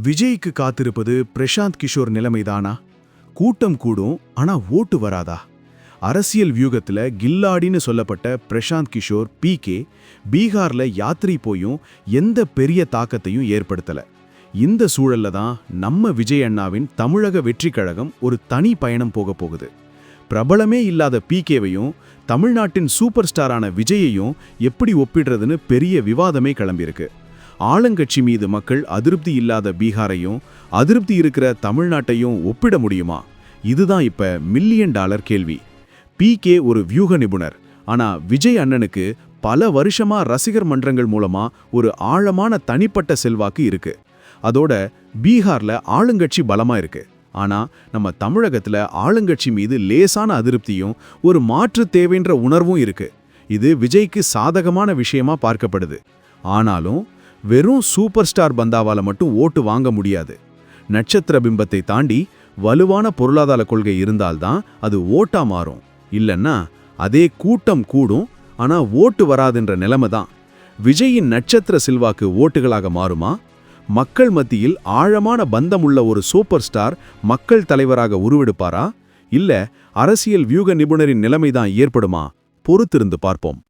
விஜய்க்கு காத்திருப்பது பிரசாந்த் கிஷோர் நிலைமைதானா? கூட்டம் கூடும் ஆனா ஓட்டு வராதா? அரசியல் வியூகத்தில் கில்லாடின்னு சொல்லப்பட்ட பிரசாந்த் கிஷோர் பி கே பீகாரில் யாத்திரை போயும் எந்த பெரிய தாக்கத்தையும் ஏற்படுத்தலை. இந்த சூழல்ல தான் நம்ம விஜய் அண்ணாவின் தமிழக வெற்றி கழகம் ஒரு தனி பயணம் போக போகுது. பிரபலமே இல்லாத பிகேவையும் தமிழ்நாட்டின் சூப்பர் ஸ்டாரான விஜயையும் எப்படி ஒப்பிடுறதுன்னு பெரிய விவாதமே கிளம்பியிருக்கு. ஆளுங்கட்சி மீது மக்கள் அதிருப்தி இல்லாத பீகாரையும் அதிருப்தி இருக்கிற தமிழ்நாட்டையும் ஒப்பிட முடியுமா? இதுதான் இப்ப மில்லியன் டாலர் கேள்வி. பிகே ஒரு வியூக நிபுணர். ஆனா விஜய் அண்ணனுக்கு பல வருஷமா ரசிகர் மன்றங்கள் மூலமா ஒரு ஆழமான தனிப்பட்ட செல்வாக்கு இருக்கு. அதோட பீகார்ல ஆளுங்கட்சி பலமா இருக்கு. ஆனா நம்ம தமிழகத்துல ஆளுங்கட்சி மீது லேசான அதிருப்தியும் ஒரு மாற்று தேவைன்ற உணர்வும் இருக்கு. இது விஜய்க்கு சாதகமான விஷயமா பார்க்கப்படுது. ஆனாலும் வெறும் சூப்பர் ஸ்டார் பந்தாவால மட்டும் ஓட்டு வாங்க முடியாது. நட்சத்திர பிம்பத்தை தாண்டி வலுவான பொருளாதார கொள்கை இருந்தால்தான் அது ஓட்டா மாறும். இல்லைன்னா அதே கூட்டம் கூடும் ஆனா ஓட்டு வராதுன்ற நிலைமை தான். விஜயின் நட்சத்திர சில்வாக்கு ஓட்டுகளாக மாறுமா? மக்கள் மத்தியில் ஆழமான பந்தமுள்ள ஒரு சூப்பர் ஸ்டார் மக்கள் தலைவராக உருவெடுப்பாரா? இல்ல அரசியல் வியூக நிபுணரின் நிலைமைதான் ஏற்படுமா? பொறுத்திருந்து பார்ப்போம்.